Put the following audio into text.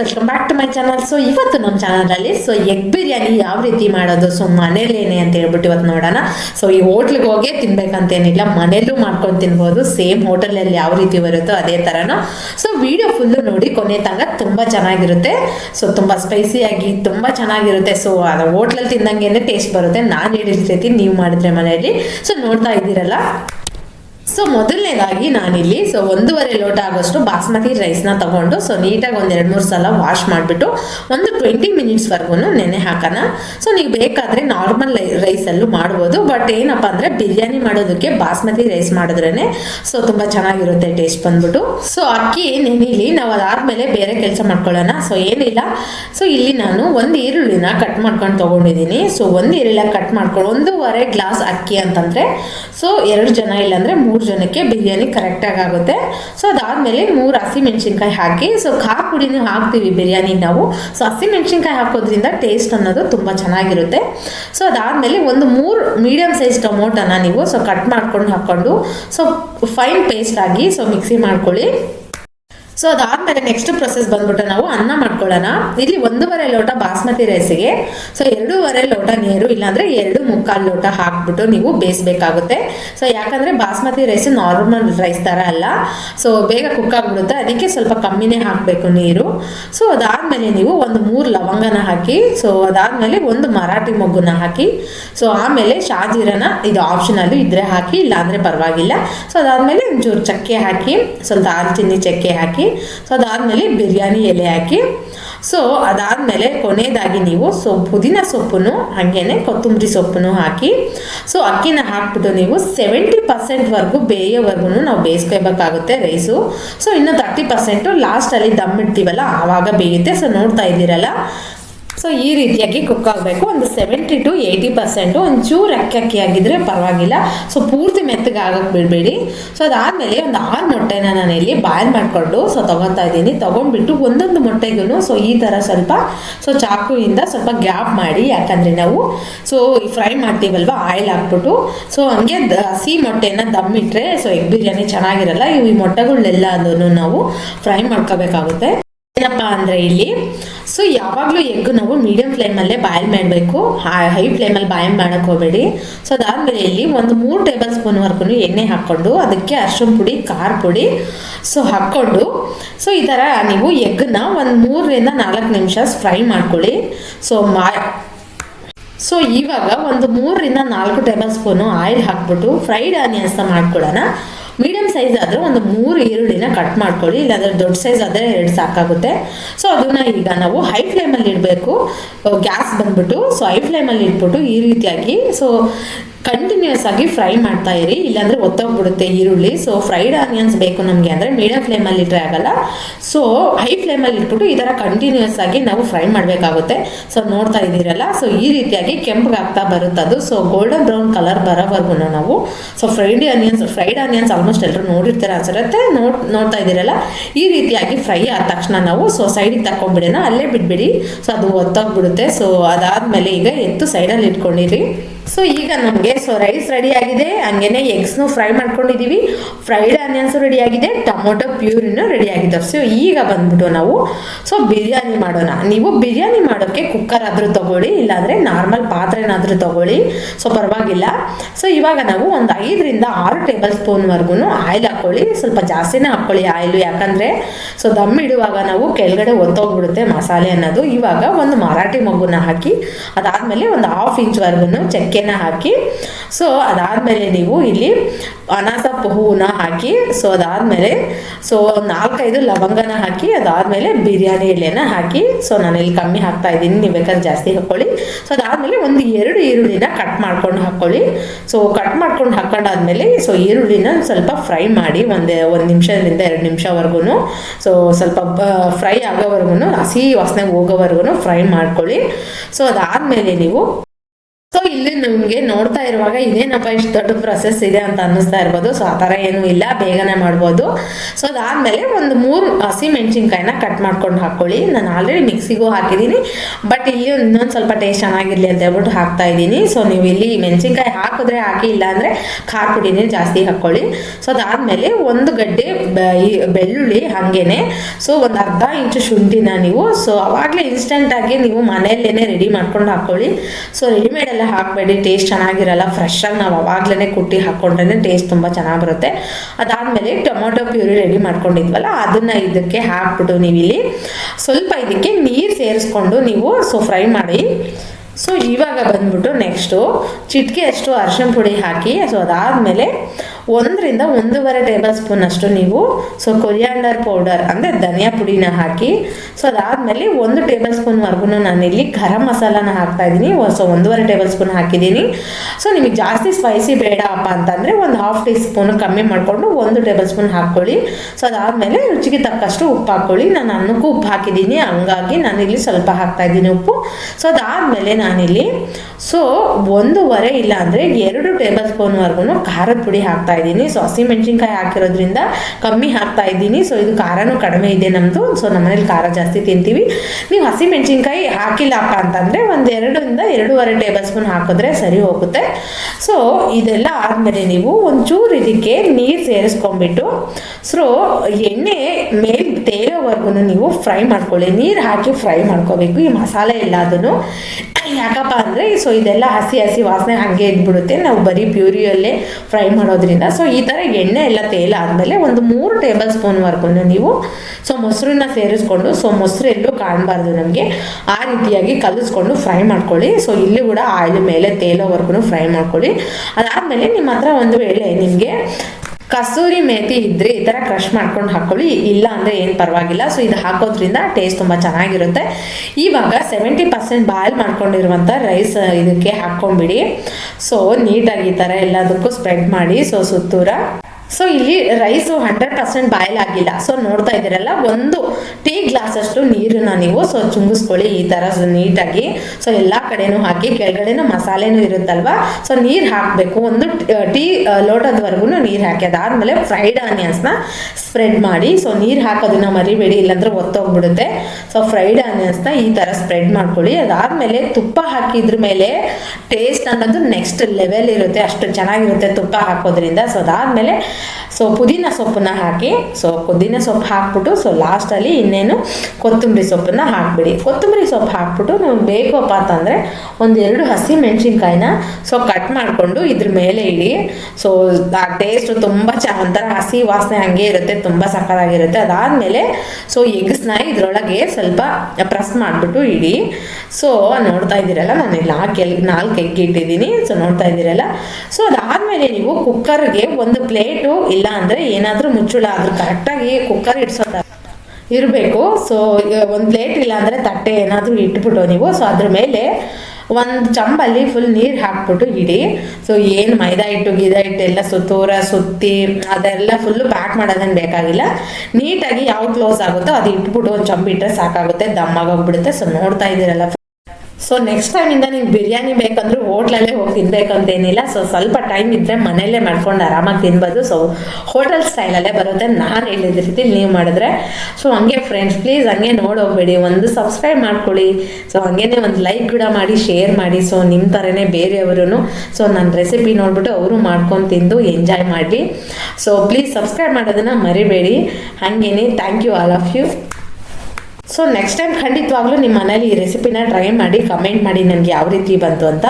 Welcome back to my channel so ಇವತ್ತು ನಮ್ಮ ಚಾನಲಲ್ಲಿ ಸೊ ಎಗ್ ಬಿರಿಯಾನಿ ಯಾವ ರೀತಿ ಮಾಡೋದು? ಸೊ ಮನೇಲೇನೆ ಅಂತ ಹೇಳ್ಬಿಟ್ಟು ಇವತ್ತು ನೋಡೋಣ. ಸೊ ಈ ಹೋಟ್ಲಿಗೆ ಹೋಗಿ ತಿನ್ಬೇಕಂತೇನಿಲ್ಲ, ಮನೇಲೂ ಮಾಡ್ಕೊಂಡು ತಿನ್ಬೋದು. ಸೇಮ್ ಹೋಟೆಲಲ್ಲಿ ಯಾವ ರೀತಿ ಬರುತ್ತೋ ಅದೇ ಥರನೂ ಸೊ ವಿಡಿಯೋ ಫುಲ್ಲು ನೋಡಿ ಕೊನೆ ತನಕ ತುಂಬ ಚೆನ್ನಾಗಿರುತ್ತೆ. ಸೊ ತುಂಬ ಸ್ಪೈಸಿಯಾಗಿ ತುಂಬ ಚೆನ್ನಾಗಿರುತ್ತೆ. ಸೊ ಅದು ಹೋಟ್ಲಲ್ಲಿ ತಿಂದಂಗೆ ಟೇಸ್ಟ್ ಬರುತ್ತೆ. ನಾನು ಹೇಳಿರ್ತೈತಿ ನೀವು ಮಾಡಿದ್ರೆ ಮನೆಯಲ್ಲಿ ಸೊ ನೋಡ್ತಾ ಇದ್ದೀರಲ್ಲ? ಸೊ ಮೊದಲನೇದಾಗಿ ನಾನಿಲ್ಲಿ ಸೊ ಒಂದೂವರೆ ಲೋಟ ಆಗೋಷ್ಟು ಬಾಸ್ಮತಿ ರೈಸ್ನ ತಗೊಂಡು ಸೊ ನೀಟಾಗಿ ಒಂದು ಎರಡು ಮೂರು ಸಲ ವಾಶ್ ಮಾಡಿಬಿಟ್ಟು, ಒಂದು ಟ್ವೆಂಟಿ ಮಿನಿಟ್ಸ್ವರೆಗೂ ನೆನೆ ಹಾಕೋಣ. ಸೊ ನೀವು ಬೇಕಾದರೆ ನಾರ್ಮಲ್ ರೈಸಲ್ಲೂ ಮಾಡ್ಬೋದು ಬಟ್ ಏನಪ್ಪ ಅಂದರೆ ಬಿರಿಯಾನಿ ಮಾಡೋದಕ್ಕೆ ಬಾಸ್ಮತಿ ರೈಸ್ ಮಾಡಿದ್ರೇ ಸೊ ತುಂಬ ಚೆನ್ನಾಗಿರುತ್ತೆ ಟೇಸ್ಟ್ ಬಂದ್ಬಿಟ್ಟು. ಸೊ ಅಕ್ಕಿ ನೆನೆಯಲ್ಲಿ ನಾವು ಅದಾದಮೇಲೆ ಬೇರೆ ಕೆಲಸ ಮಾಡ್ಕೊಳ್ಳೋಣ. ಸೊ ಏನಿಲ್ಲ. ಸೊ ಇಲ್ಲಿ ನಾನು ಒಂದು ಈರುಳ್ಳಿನ ಕಟ್ ಮಾಡ್ಕೊಂಡು ತೊಗೊಂಡಿದ್ದೀನಿ. ಸೊ ಒಂದು ಈರುಳ್ಳಿ ಕಟ್ ಮಾಡ್ಕೊಂಡು ಒಂದೂವರೆ ಗ್ಲಾಸ್ ಅಕ್ಕಿ ಅಂತಂದರೆ ಸೊ ಎರಡು ಜನ ಇಲ್ಲಾಂದರೆ ಮೂರು ಜನಕ್ಕೆ ಬಿರಿಯಾನಿ ಕರೆಕ್ಟಾಗಿ ಆಗುತ್ತೆ. ಸೊ ಅದಾದಮೇಲೆ ಮೂರು ಹಸಿ ಮೆಣಸಿನ್ಕಾಯಿ ಹಾಕಿ ಸೊ ಖಾರ ಪುಡಿನೂ ಹಾಕ್ತೀವಿ ಬಿರಿಯಾನಿ ನಾವು. ಸೊ ಹಸಿ ಮೆಣಸಿನ್ಕಾಯಿ ಹಾಕೋದ್ರಿಂದ ಟೇಸ್ಟ್ ಅನ್ನೋದು ತುಂಬ ಚೆನ್ನಾಗಿರುತ್ತೆ. ಸೊ ಅದಾದಮೇಲೆ ಒಂದು ಮೂರು ಮೀಡಿಯಮ್ ಸೈಜ್ ಟೊಮೊಟೊನ ನೀವು ಸೊ ಕಟ್ ಮಾಡ್ಕೊಂಡು ಹಾಕ್ಕೊಂಡು ಸೊ ಫೈನ್ ಪೇಸ್ಟ್ ಆಗಿ ಸೊ ಮಿಕ್ಸಿ ಮಾಡ್ಕೊಳ್ಳಿ. ಸೊ ಅದಾದಮೇಲೆ ನೆಕ್ಸ್ಟ್ ಪ್ರೊಸೆಸ್ ಬಂದ್ಬಿಟ್ಟು ನಾವು ಅನ್ನ ಮಾಡ್ಕೊಳ್ಳೋಣ. ಇಲ್ಲಿ ಒಂದೂವರೆ ಲೋಟ ಬಾಸ್ಮತಿ ರೈಸಿಗೆ ಸೊ ಎರಡೂವರೆ ಲೋಟ ನೀರು, ಇಲ್ಲಾಂದರೆ ಎರಡು ಮುಕ್ಕಾಲು ಲೋಟ ಹಾಕ್ಬಿಟ್ಟು ನೀವು ಬೇಯಿಸ್ಬೇಕಾಗುತ್ತೆ. ಸೊ ಯಾಕಂದರೆ ಬಾಸ್ಮತಿ ರೈಸ್ ನಾರ್ಮಲ್ ರೈಸ್ ಥರ ಅಲ್ಲ. ಸೊ ಬೇಗ ಕುಕ್ ಆಗಿಬಿಡುತ್ತೆ. ಅದಕ್ಕೆ ಸ್ವಲ್ಪ ಕಮ್ಮಿನೇ ಹಾಕಬೇಕು ನೀರು. ಸೊ ಅದಾದಮೇಲೆ ನೀವು ಒಂದು ಮೂರು ಲವಂಗನ ಹಾಕಿ ಸೊ ಅದಾದಮೇಲೆ ಒಂದು ಮರಾಠಿ ಮೊಗ್ಗುನ ಹಾಕಿ ಸೊ ಆಮೇಲೆ ಶಾಜೀರನ ಇದು ಆಪ್ಷನಲ್ಲು ಇದ್ರೆ ಹಾಕಿ, ಇಲ್ಲಾಂದರೆ ಪರವಾಗಿಲ್ಲ. ಸೊ ಅದಾದಮೇಲೆ ಒಂಚೂರು ಚಕ್ಕೆ ಹಾಕಿ, ಸ್ವಲ್ಪ ದಾಲ್ಚಿನ್ನಿ ಚಕ್ಕೆ ಹಾಕಿ ಸೊ ಅದಾದಮೇಲೆ ಬಿರಿಯಾನಿ ಎಲೆ ಹಾಕಿ ಸೊ ಅದಾದಮೇಲೆ ಕೊನೆಯದಾಗಿ ನೀವು ಸೊ ಪುದೀನ ಸೊಪ್ಪನ್ನು, ಹಾಗೇನೆ ಕೊತ್ತಂಬರಿ ಸೊಪ್ಪನ್ನು ಹಾಕಿ ಸೊ ಅಕ್ಕಿನ ಹಾಕ್ಬಿಟ್ಟು ನೀವು ಸೆವೆಂಟಿ ಪರ್ಸೆಂಟ್ವರೆಗೂ ಬೇಯೋವರೆಗೂ ನಾವು ಬೇಯಿಸ್ಕೋಬೇಕಾಗುತ್ತೆ ರೈಸು ಸೊ ಇನ್ನು ತರ್ಟಿ ಪರ್ಸೆಂಟು ಲಾಸ್ಟಲ್ಲಿ ದಮ್ ಇಡ್ತೀವಲ್ಲ, ಆವಾಗ ಬೇಯುತ್ತೆ. ಸೊ ನೋಡ್ತಾ ಇದ್ದೀರಲ್ಲ? ಸೊ ಈ ರೀತಿಯಾಗಿ ಕುಕ್ ಆಗಬೇಕು. ಒಂದು ಸೆವೆಂಟಿ ಟು ಏಯ್ಟಿ ಪರ್ಸೆಂಟು ಒಂಚೂರು ಅಕ್ಕಿ ಅಕ್ಕಿ ಆಗಿದ್ರೆ ಪರವಾಗಿಲ್ಲ. ಸೊ ಪೂರ್ತಿ ಮೆತ್ತಗೆ ಆಗಕ್ಕೆ ಬಿಡಬೇಡಿ. ಸೊ ಅದಾದಮೇಲೆ ಒಂದು ಆರು ಮೊಟ್ಟೆನ ನಾನು ಇಲ್ಲಿ ಬಾಯ್ಲ್ ಮಾಡಿಕೊಂಡು ಸೊ ತೊಗೊತಾ ಇದ್ದೀನಿ. ತೊಗೊಂಡ್ಬಿಟ್ಟು ಒಂದೊಂದು ಮೊಟ್ಟೆಗೂ ಸೊ ಈ ಥರ ಸ್ವಲ್ಪ ಸೊ ಚಾಕುವಿಂದ ಸ್ವಲ್ಪ ಗ್ಯಾಪ್ ಮಾಡಿ, ಯಾಕಂದರೆ ನಾವು ಸೊ ಫ್ರೈ ಮಾಡ್ತೀವಲ್ವ ಆಯಿಲ್ ಹಾಕ್ಬಿಟ್ಟು. ಸೊ ಹಂಗೆ ಹಸಿ ಮೊಟ್ಟೆನ ದಮ್ಮಿಟ್ರೆ ಸೊ ಎಗ್ ಬಿರಿಯಾನಿ ಚೆನ್ನಾಗಿರಲ್ಲ. ಇವು ಈ ಮೊಟ್ಟೆಗಳನ್ನೆಲ್ಲ ಅದನ್ನು ನಾವು ಫ್ರೈ ಮಾಡ್ಕೋಬೇಕಾಗುತ್ತೆ. ಏನಪ್ಪ ಅಂದರೆ ಇಲ್ಲಿ? ಸೊ ಯಾವಾಗಲೂ ಎಗ್ ನಾವು ಮೀಡಿಯಂ ಫ್ಲೇಮಲ್ಲೇ ಬಾಯ್ಲ್ ಮಾಡಬೇಕು. ಹೈ ಫ್ಲೇಮಲ್ಲಿ ಬಾಯ್ಲ್ ಮಾಡೋಕ್ಕೆ ಹೋಗಬೇಡಿ. ಸೊ ಅದಾದಮೇಲೆ ಇಲ್ಲಿ ಒಂದು ಮೂರು ಟೇಬಲ್ ಸ್ಪೂನ್ ಸ್ಪೂನ್ವರೆಗೂ ಎಣ್ಣೆ ಹಾಕ್ಕೊಂಡು ಅದಕ್ಕೆ ಅರ್ಶಿನ ಪುಡಿ, ಖಾರ ಪುಡಿ. ಸೊ ಹಾಕ್ಕೊಂಡು ಸೊ ಈ ಥರ ನೀವು ಎಗ್ಗನ್ನ ಒಂದು ಮೂರರಿಂದ ನಾಲ್ಕು ನಿಮಿಷ ಫ್ರೈ ಮಾಡ್ಕೊಳ್ಳಿ. ಸೊ ಮಾ ಸೊ ಇವಾಗ ಒಂದು ಮೂರರಿಂದ ನಾಲ್ಕು ಟೇಬಲ್ ಸ್ಪೂನು ಆಯಿಲ್ ಹಾಕ್ಬಿಟ್ಟು ಫ್ರೈಡ್ ಆನಿಯನ್ಸ್ ಮಾಡ್ಕೊಳ್ಳೋಣ. ಮೀಡಿಯಮ್ ಸೈಜ್ ಆದರೆ ಒಂದು ಮೂರು ಈರುಳ್ಳಿನ ಕಟ್ ಮಾಡ್ಕೊಳ್ಳಿ ಇಲ್ಲಾಂದರೆ ದೊಡ್ಡ ಸೈಜ್ ಆದರೆ ಎರಡು ಸಾಕಾಗುತ್ತೆ. ಸೊ ಅದನ್ನ ಈಗ ನಾವು ಹೈ ಫ್ಲೇಮಲ್ಲಿ ಇಡಬೇಕು. ಗ್ಯಾಸ್ ಬಂದ್ಬಿಟ್ಟು ಸೊ ಹೈ ಫ್ಲೇಮಲ್ಲಿ ಇಟ್ಬಿಟ್ಟು ಈ ರೀತಿಯಾಗಿ ಸೊ ಕಂಟಿನ್ಯೂಸ್ ಆಗಿ ಫ್ರೈ ಮಾಡ್ತಾ ಇರಿ. ಇಲ್ಲಾಂದರೆ ಒತ್ತೋಗ್ಬಿಡುತ್ತೆ ಈರುಳ್ಳಿ. ಸೊ ಫ್ರೈಡ್ ಆನಿಯನ್ಸ್ ಬೇಕು ನಮಗೆ ಅಂದರೆ ಮೀಡಿಯಂ ಫ್ಲೇಮಲ್ಲಿ ಇಟ್ಟರೆ ಆಗಲ್ಲ. ಸೊ ಹೈ ಫ್ಲೇಮಲ್ಲಿ ಇಟ್ಬಿಟ್ಟು ಈ ಥರ ಕಂಟಿನ್ಯೂಸ್ ಆಗಿ ನಾವು ಫ್ರೈ ಮಾಡಬೇಕಾಗುತ್ತೆ. ಸೊ ನೋಡ್ತಾ ಇದ್ದೀರಲ್ಲ? ಸೊ ಈ ರೀತಿಯಾಗಿ ಕೆಂಪಗಾಗ್ತಾ ಬರುತ್ತೆ ಅದು ಸೊ ಗೋಲ್ಡನ್ ಬ್ರೌನ್ ಕಲರ್ ಬರೋವರೆಗೂ ನಾವು. So fried onions fried onions almost ಎಲ್ಲರೂ ನೋಡಿರ್ತಾರೆ ಅನ್ಸಿರುತ್ತೆ ನೋಡ್, ನೋಡ್ತಾ ಇದ್ದೀರಲ್ಲ? ಈ ರೀತಿಯಾಗಿ ಫ್ರೈ ಆದ ತಕ್ಷಣ ನಾವು ಸೊ ಸೈಡಿಗೆ ತಕೊಂಡ್ಬಿಡೋಣ ಅಲ್ಲೇ ಬಿಟ್ಬಿಡಿ. ಸೊ ಅದು ಒತ್ತೋಗ್ಬಿಡುತ್ತೆ. ಸೊ ಅದಾದಮೇಲೆ ಈಗ ಎತ್ತು ಸೈಡಲ್ಲಿ ಇಟ್ಕೊಂಡಿರಿ. ಸೊ ಈಗ ನಮಗೆ ಸೊ ರೈಸ್ ರೆಡಿ ಆಗಿದೆ. ಹಂಗೇನೆ ಎಗ್ಸ್ನು ಫ್ರೈ ಮಾಡ್ಕೊಂಡಿದ್ದೀವಿ ಫ್ರೈಡ್ ಆನಿಯನ್ಸು ರೆಡಿ ಆಗಿದೆ. ಟೊಮೊಟೊ ಪ್ಯೂರಿನೂ ರೆಡಿ ಆಗಿದೆ ಸೊ ಈಗ ಬಂದ್ಬಿಟ್ಟು ನಾವು ಸೊ ಬಿರಿಯಾನಿ ಮಾಡೋಣ. ನೀವು ಬಿರಿಯಾನಿ ಮಾಡೋಕ್ಕೆ ಕುಕ್ಕರ್ ಆದರೂ ತಗೊಳ್ಳಿ, ಇಲ್ಲಾಂದರೆ ನಾರ್ಮಲ್ ಪಾತ್ರೆನಾದರೂ ತಗೊಳ್ಳಿ. ಸೊ, ಪರವಾಗಿಲ್ಲ. ಸೊ, ಇವಾಗ ನಾವು ಒಂದು ಐದರಿಂದ ಆರು ಟೇಬಲ್ ಸ್ಪೂನ್ವರೆಗೂ ಆಯಿಲ್ ಹಾಕ್ಕೊಳ್ಳಿ. ಸ್ವಲ್ಪ ಜಾಸ್ತಿನೇ ಹಾಕ್ಕೊಳ್ಳಿ ಆಯಿಲು. ಯಾಕಂದರೆ, ಸೊ, ದಮ್ ಇಡುವಾಗ ನಾವು ಕೆಳಗಡೆ ಒತ್ತೋಗ್ಬಿಡುತ್ತೆ ಮಸಾಲೆ ಅನ್ನೋದು. ಇವಾಗ ಒಂದು ಮರಾಠಿ ಮಗುನ ಹಾಕಿ, ಅದಾದಮೇಲೆ ಒಂದು ಹಾಫ್ ಇಂಚ್ವರೆಗೂ ಚಕ್ಕೆನ ಹಾಕಿ, ಸೊ, ಅದಾದಮೇಲೆ ನೀವು ಇಲ್ಲಿ ಅನಾಸ ಹೂವನ್ನ ಹಾಕಿ ಸೊ ಅದಾದಮೇಲೆ ಸೊ ನಾಲ್ಕೈದು ಲವಂಗನ ಹಾಕಿ, ಅದಾದಮೇಲೆ ಬಿರಿಯಾನಿ ಎಲೆನ ಹಾಕಿ ಸೊ ನಾನು ಇಲ್ಲಿ ಕಮ್ಮಿ ಹಾಕ್ತಾ ಇದ್ದೀನಿ, ನೀವು ಬೇಕಾದ್ರೆ ಜಾಸ್ತಿ ಹಾಕ್ಕೊಳ್ಳಿ ಸೊ ಅದಾದಮೇಲೆ ಒಂದು ಎರಡು ಈರುಳ್ಳಿನ ಕಟ್ ಮಾಡ್ಕೊಂಡು ಹಾಕ್ಕೊಳ್ಳಿ ಸೊ ಕಟ್ ಮಾಡ್ಕೊಂಡು ಹಾಕೊಂಡಾದ್ಮೇಲೆ ಸೊ ಈರುಳ್ಳಿನ ಸ್ವಲ್ಪ ಫ್ರೈ ಮಾಡಿ, ಒಂದು ಒಂದು ನಿಮಿಷದಿಂದ ಎರಡು ನಿಮಿಷವರೆಗೂ ಸೊ ಸ್ವಲ್ಪ ಫ್ರೈ ಆಗೋವರೆಗೂ ಹಸಿ ವಾಸನೆ ಹೋಗೋವರೆಗೂ ಫ್ರೈ ಮಾಡ್ಕೊಳ್ಳಿ. ಸೊ ಅದಾದಮೇಲೆ ನೀವು ಸೊ, ಇಲ್ಲಿ ನಿಮಗೆ ನೋಡ್ತಾ ಇರುವಾಗ ಇದೇನಪ್ಪ ಇಷ್ಟು ದೊಡ್ಡ ಪ್ರೊಸೆಸ್ ಇದೆ ಅಂತ ಅನ್ನಿಸ್ತಾ ಇರ್ಬೋದು. ಸೊ ಆ ಥರ ಏನೂ ಇಲ್ಲ. ಬೇಗನೆ ಮಾಡ್ಬೋದು. ಸೊ ಅದಾದಮೇಲೆ ಒಂದು ಮೂರು ಹಸಿ ಮೆಣಸಿನ್ಕಾಯಿನ ಕಟ್ ಮಾಡ್ಕೊಂಡು ಹಾಕ್ಕೊಳ್ಳಿ ನಾನು ಆಲ್ರೆಡಿ ಮಿಕ್ಸಿಗೂ ಹಾಕಿದ್ದೀನಿ. ಬಟ್ ಇಲ್ಲಿ ಇನ್ನೊಂದು ಸ್ವಲ್ಪ ಟೇಸ್ಟ್ ಚೆನ್ನಾಗಿರ್ಲಿ ಅಂತ ಹೇಳ್ಬಿಟ್ಟು ಹಾಕ್ತಾ ಇದ್ದೀನಿ. ಸೊ ನೀವು ಇಲ್ಲಿ ಮೆಣಸಿನ್ಕಾಯಿ ಹಾಕಿದ್ರೆ ಹಾಕಿ ಇಲ್ಲ ಅಂದರೆ ಖಾರ ಪುಡಿನೇ ಜಾಸ್ತಿ ಹಾಕ್ಕೊಳ್ಳಿ ಸೊ ಅದಾದ್ಮೇಲೆ ಒಂದು ಗಡ್ಡೆ ಬೆಳ್ಳುಳ್ಳಿ ಹಾಗೇನೆ. ಸೊ ಒಂದು ಅರ್ಧ ಇಂಚು ಶುಂಠಿನ ನೀವು ಸೊ ಅವಾಗಲೇ ಇನ್ಸ್ಟೆಂಟಾಗಿ ನೀವು ಮನೆಯಲ್ಲೇನೆ ರೆಡಿ ಮಾಡ್ಕೊಂಡು ಹಾಕ್ಕೊಳ್ಳಿ ಸೊ ರೆಡಿಮೇಡ್ ಎಲ್ಲ ಹಾಕಬೇಡಿ ಟೇಸ್ಟ್ ಚೆನ್ನಾಗಿರಲ್ಲ ಫ್ರೆಶ್ಶಾಗಿ ನಾವು ಅವಾಗ್ಲೇ ಕುಟ್ಟಿ ಹಾಕ್ಕೊಂಡ್ರೆ ಟೇಸ್ಟ್ ತುಂಬ ಚೆನ್ನಾಗಿ ಬರುತ್ತೆ. ಅದಾದಮೇಲೆ ಟೊಮೊಟೊ ಪ್ಯೂರಿ ರೆಡಿ ಮಾಡ್ಕೊಂಡಿದ್ವಲ್ಲ, ಅದನ್ನು ಇದಕ್ಕೆ ಹಾಕ್ಬಿಟ್ಟು ನೀವಿಲ್ಲಿ ಸ್ವಲ್ಪ ಇದಕ್ಕೆ ನೀರು ಸೇರಿಸ್ಕೊಂಡು ನೀವು ಸೊ ಫ್ರೈ ಮಾಡಿ. ಸೊ ಇವಾಗ ಬಂದ್ಬಿಟ್ಟು ನೆಕ್ಸ್ಟು ಚಿಟ್ಕೆ ಅಷ್ಟು ಅರಿಶಿನ ಪುಡಿ ಹಾಕಿ ಸೊ ಅದಾದಮೇಲೆ ಒಂದರಿಂದ ಒಂದೂವರೆ ಟೇಬಲ್ ಸ್ಪೂನ್ ಅಷ್ಟು ನೀವು ಸೊ ಕೊರಿಯಾಂಡರ್ ಪೌಡರ್ ಅಂದರೆ ಧನಿಯಾ ಪುಡಿನ ಹಾಕಿ ಸೊ ಅದಾದಮೇಲೆ ಒಂದು ಟೇಬಲ್ ಸ್ಪೂನ್ವರೆಗೂ ನಾನಿಲ್ಲಿ ಗರಂ ಮಸಾಲಾನ ಹಾಕ್ತಾ ಇದ್ದೀನಿ. ಸೊ ಒಂದೂವರೆ ಟೇಬಲ್ ಸ್ಪೂನ್ ಹಾಕಿದ್ದೀನಿ. ಸೊ ನಿಮಗೆ ಜಾಸ್ತಿ ಸ್ಪೈಸಿ ಬೇಡಪ್ಪ ಅಂತಂದರೆ ಒಂದು ಹಾಫ್ ಟೀ ಸ್ಪೂನ್ ಕಮ್ಮಿ ಮಾಡಿಕೊಂಡು ಒಂದು ಟೇಬಲ್ ಸ್ಪೂನ್ ಹಾಕ್ಕೊಳ್ಳಿ. ಸೊ ಅದಾದಮೇಲೆ ರುಚಿಗೆ ತಕ್ಕಷ್ಟು ಉಪ್ಪು ಹಾಕ್ಕೊಳ್ಳಿ. ನಾನು ಅನ್ನಕ್ಕೂ ಉಪ್ಪು ಹಾಕಿದ್ದೀನಿ. ಹಂಗಾಗಿ ನಾನಿಲ್ಲಿ ಸ್ವಲ್ಪ ಹಾಕ್ತಾ ಇದ್ದೀನಿ ಉಪ್ಪು. ಸೊ ಅದಾದಮೇಲೆ ನಾನಿಲ್ಲಿ ಸೊ ಒಂದೂವರೆ ಇಲ್ಲ ಅಂದರೆ ಎರಡು ಟೇಬಲ್ ಸ್ಪೂನ್ವರೆಗೂ ಖಾರದ ಪುಡಿ ಹಾಕ್ತಾ ಇದ್ದೀನಿ. ಸೊ ಹಸಿ ಮೆಣಸಿನ್ಕಾಯಿ ಹಾಕಿರೋದ್ರಿಂದ ಕಮ್ಮಿ ಹಾಕ್ತಾ ಇದ್ದೀನಿ. ಸೊ ಇದು ಖಾರನೂ ಕಡಿಮೆ ಇದೆ ನಮ್ಮದು ಸೊ ನಮ್ಮನೇಲಿ ಖಾರ ಜಾಸ್ತಿ ತಿಂತೀವಿ. ನೀವು ಹಸಿ ಮೆಣಸಿನ್ಕಾಯಿ ಹಾಕಿಲ್ಲಪ್ಪ ಅಂತಂದರೆ ಒಂದು ಎರಡರಿಂದ ಎರಡೂವರೆ ಟೇಬಲ್ ಸ್ಪೂನ್ ಹಾಕಿದ್ರೆ ಸರಿ ಹೋಗುತ್ತೆ. ಸೊ ಇದೆಲ್ಲ ಆದಮೇಲೆ ನೀವು ಒಂಚೂರು ಇದಕ್ಕೆ ನೀರು ಸೇರಿಸ್ಕೊಂಡ್ಬಿಟ್ಟು ಸೊ ಎಣ್ಣೆ ಮೇಲೆ ತೇಲೋವರೆಗೂ ನೀವು ಫ್ರೈ ಮಾಡ್ಕೊಳ್ಳಿ. ನೀರು ಹಾಕಿ ಫ್ರೈ ಮಾಡ್ಕೋಬೇಕು. ಈ ಮಸಾಲೆ ಎಲ್ಲದನ್ನು ಯಾಕಪ್ಪ ಅಂದರೆ ಸೊ ಇದೆಲ್ಲ ಹಸಿ ಹಸಿ ವಾಸನೆ ಹಾಗೆ ಇದ್ಬಿಡುತ್ತೆ. ನಾವು ಬರೀ ಪ್ಯೂರಿಯಲ್ಲೇ ಫ್ರೈ ಮಾಡೋದ್ರಿಂದ ಸೊ ಈ ಥರ ಎಣ್ಣೆ ಎಲ್ಲ ತೇಲ ಆದಮೇಲೆ ಒಂದು ಮೂರು ಟೇಬಲ್ ಸ್ಪೂನ್ ವರ್ಕೊಂಡು ನೀವು ಸೊ, ಮೊಸರನ್ನ ಸೇರಿಸ್ಕೊಂಡು, ಸೊ, ಮೊಸರು ಎಲ್ಲೂ ಕಾಣಬಾರ್ದು ನಮಗೆ. ಆ ರೀತಿಯಾಗಿ ಕಲಿಸ್ಕೊಂಡು ಫ್ರೈ ಮಾಡ್ಕೊಳ್ಳಿ. ಸೊ ಇಲ್ಲಿ ಕೂಡ ಆಯಿಲ್ ಮೇಲೆ ತೇಲೋವರೆಗೂ ಫ್ರೈ ಮಾಡ್ಕೊಳ್ಳಿ. ಅದಾದಮೇಲೆ ನಿಮ್ಮ ಹತ್ರ ಒಂದು ವೇಳೆ ನಿಮಗೆ ಕಸೂರಿ ಮೇಥಿ ಇದ್ರೆ ಈ ಥರ ಕ್ರಷ್ ಮಾಡ್ಕೊಂಡು ಹಾಕ್ಕೊಳ್ಳಿ ಇಲ್ಲ ಅಂದರೆ ಏನು ಪರವಾಗಿಲ್ಲ. ಸೊ ಇದು ಹಾಕೋದ್ರಿಂದ ಟೇಸ್ಟ್ ತುಂಬ ಚೆನ್ನಾಗಿರುತ್ತೆ. ಇವಾಗ ಸೆವೆಂಟಿ ಪರ್ಸೆಂಟ್ ಬಾಯ್ಲ್ ಮಾಡ್ಕೊಂಡಿರುವಂಥ ರೈಸ್ ಇದಕ್ಕೆ ಹಾಕ್ಕೊಂಡ್ಬಿಡಿ. ಸೊ ನೀಟಾಗಿ ಈ ಥರ ಎಲ್ಲದಕ್ಕೂ ಸ್ಪ್ರೆಡ್ ಮಾಡಿ. ಸೊ ಸುತ್ತೂರ ಸೊ ಇಲ್ಲಿ ರೈಸು ಹಂಡ್ರೆಡ್ ಪರ್ಸೆಂಟ್ ಬಾಯ್ಲ್ ಆಗಿಲ್ಲ. ಸೊ ನೋಡ್ತಾ ಇದ್ದೀರಲ್ಲ, ಒಂದು ಟೀ ಗ್ಲಾಸ್ ಅಷ್ಟು ನೀರನ್ನ ನೀವು ಸೊ ಚುಂಗಿಸ್ಕೊಳ್ಳಿ ಈ ಥರ ನೀಟಾಗಿ. ಸೊ ಎಲ್ಲ ಕಡೆನೂ ಹಾಕಿ, ಕೆಳಗಡೆನೂ ಮಸಾಲೆನೂ ಇರುತ್ತಲ್ವಾ? ಸೊ ನೀರು ಹಾಕಬೇಕು. ಒಂದು ಟೀ ಲೋಟದವರೆಗೂ ನೀರು ಹಾಕಿ, ಅದಾದಮೇಲೆ ಫ್ರೈಡ್ ಆನಿಯನ್ಸ್ನ ಸ್ಪ್ರೆಡ್ ಮಾಡಿ ಸೊ ನೀರು ಹಾಕೋದನ್ನ ಮರಿಬೇಡಿ, ಇಲ್ಲಾಂದ್ರೆ ಒತ್ತೋಗ್ಬಿಡುತ್ತೆ. ಸೊ ಫ್ರೈಡ್ ಆನಿಯನ್ಸ್ನ ಈ ಥರ ಸ್ಪ್ರೆಡ್ ಮಾಡ್ಕೊಳ್ಳಿ. ಅದಾದಮೇಲೆ ತುಪ್ಪ ಹಾಕಿದ್ರ ಮೇಲೆ ಟೇಸ್ಟ್ ಅನ್ನೋದು ನೆಕ್ಸ್ಟ್ ಲೆವೆಲ್ ಇರುತ್ತೆ. ಅಷ್ಟು ಚೆನ್ನಾಗಿರುತ್ತೆ ತುಪ್ಪ ಹಾಕೋದ್ರಿಂದ. ಸೊ ಅದಾದಮೇಲೆ ಸೊ ಪುದೀನ ಸೊಪ್ಪನ್ನ ಹಾಕಿ ಸೊ ಪುದೀನ ಸೊಪ್ಪು ಹಾಕ್ಬಿಟ್ಟು ಸೊ ಲಾಸ್ಟಲ್ಲಿ ಇನ್ನೇನು ಕೊತ್ತಂಬರಿ ಸೊಪ್ಪನ್ನ ಹಾಕ್ಬಿಡಿ. ಕೊತ್ತಂಬರಿ ಸೊಪ್ಪು ಹಾಕ್ಬಿಟ್ಟು ನೀವು ಬೇಕಪ್ಪ ಅಂತಂದರೆ ಒಂದೆರಡು ಹಸಿ ಮೆಣಸಿನ್ಕಾಯಿನ ಸೊ ಕಟ್ ಮಾಡಿಕೊಂಡು ಇದ್ರ ಮೇಲೆ ಇಡಿ. ಸೊ ಆ ಟೇಸ್ಟ್ ತುಂಬ ಚ, ಒಂಥರ ಹಸಿ ವಾಸನೆ ಹಂಗೆ ಇರುತ್ತೆ, ತುಂಬ ಸಕ್ಕತ್ತಾಗಿರುತ್ತೆ. ಅದಾದಮೇಲೆ ಸೊ ಎಗ್ಸ್ನ ಇದರೊಳಗೆ ಸ್ವಲ್ಪ ಪ್ರೆಸ್ ಮಾಡಿಬಿಟ್ಟು ಇಡಿ. ಸೊ ನೋಡ್ತಾ ಇದ್ದೀರಲ್ಲ, ನಾನು ಇಲ್ಲಿ ನಾಲ್ಕು ಎಲ್ ನಾಲ್ಕು ಎಗ್ ಇಟ್ಟಿದ್ದೀನಿ. ಸೊ ನೋಡ್ತಾ ಇದ್ದೀರಲ್ಲ? ಸೊ ಅದಾದಮೇಲೆ ನೀವು ಕುಕ್ಕರ್ಗೆ ಒಂದು ಪ್ಲೇಟು ಇಲ್ಲ ಅಂದರೆ ಏನಾದರೂ ಮುಚ್ಚುಳ ಅದ್ರ ಕರೆಕ್ಟಾಗಿ ಕುಕ್ಕರ್ ಇಡ್ಸೋದ ಇರಬೇಕು. ಸೊ ಒಂದು ಪ್ಲೇಟ್ ಇಲ್ಲ ಅಂದರೆ ತಟ್ಟೆ ಏನಾದರೂ ಇಟ್ಬಿಟ್ಟು ನೀವು. ಸೊ ಅದ್ರ ಮೇಲೆ ಒಂದು ಚಂಬಲ್ಲಿ ಫುಲ್ ನೀರು ಹಾಕ್ಬಿಟ್ಟು ಇಡಿ. ಸೊ ಏನು ಮೈದಾ ಹಿಟ್ಟು, ಗೀದಾ ಹಿಟ್ಟು ಎಲ್ಲ ಸುತ್ತೂರ ಸುತ್ತಿ ಅದೆಲ್ಲ ಫುಲ್ಲು ಪ್ಯಾಕ್ ಮಾಡೋದೇನು ಬೇಕಾಗಿಲ್ಲ. ನೀಟಾಗಿ ಯಾವ ಕ್ಲೋಸ್ ಆಗುತ್ತೋ ಅದು ಇಟ್ಬಿಟ್ಟು ಒಂದು ಚಂಬ ಇಟ್ಟರೆ ಸಾಕಾಗುತ್ತೆ. ದಮ್ಮಾಗೋಗ್ಬಿಡುತ್ತೆ ಸೊ ನೋಡ್ತಾ ಇದ್ದೀರಲ್ಲ ಸೊ ನೆಕ್ಸ್ಟ್ ಟೈಮಿಂದ ನೀವು ಬಿರಿಯಾನಿ ಬೇಕಂದ್ರೆ ಹೋಟ್ಲಲ್ಲೇ ಹೋಗಿ ತಿನ್ಬೇಕಂತೇನಿಲ್ಲ. ಸೊ ಸ್ವಲ್ಪ ಟೈಮ್ ಇದ್ದರೆ ಮನೆಯಲ್ಲೇ ಮಾಡ್ಕೊಂಡು ಆರಾಮಾಗಿ ತಿನ್ಬೋದು. ಸೊ ಹೋಟೆಲ್ ಸ್ಟೈಲಲ್ಲೇ ಬರುತ್ತೆ. ನಾನು ಹೇಳಿದ ರೀತಿ ನೀವು ಮಾಡಿದ್ರೆ. ಸೊ ಹಂಗೆ ಫ್ರೆಂಡ್ಸ್ ಪ್ಲೀಸ್ ಹಂಗೆ ನೋಡೋಗ್ಬೇಡಿ. ಒಂದು ಸಬ್ಸ್ಕ್ರೈಬ್ ಮಾಡ್ಕೊಳ್ಳಿ. ಸೊ ಹಂಗೇನೆ ಒಂದು ಲೈಕ್ ಕೂಡ ಮಾಡಿ ಶೇರ್ ಮಾಡಿ. ಸೊ ನಿಮ್ಮ ಥರನೇ ಬೇರೆಯವರು ಸೊ ನನ್ನ ರೆಸಿಪಿ ನೋಡ್ಬಿಟ್ಟು ಅವರು ಮಾಡ್ಕೊಂಡು ತಿಂದು ಎಂಜಾಯ್ ಮಾಡಲಿ. ಸೊ ಪ್ಲೀಸ್ ಸಬ್ಸ್ಕ್ರೈಬ್ ಮಾಡೋದನ್ನು ಮರಿಬೇಡಿ. ಹಾಗೇನೆ thank you all of you so next time ಖಂಡಿತವಾಗ್ಲೂ ನಿಮ್ಮ ಮನೇಲಿ ಈ ರೆಸಿಪಿನ ಟ್ರೈ ಮಾಡಿ ಕಮೆಂಟ್ ಮಾಡಿ ನನಗೆ ಯಾವ ರೀತಿ ಬಂತು ಅಂತ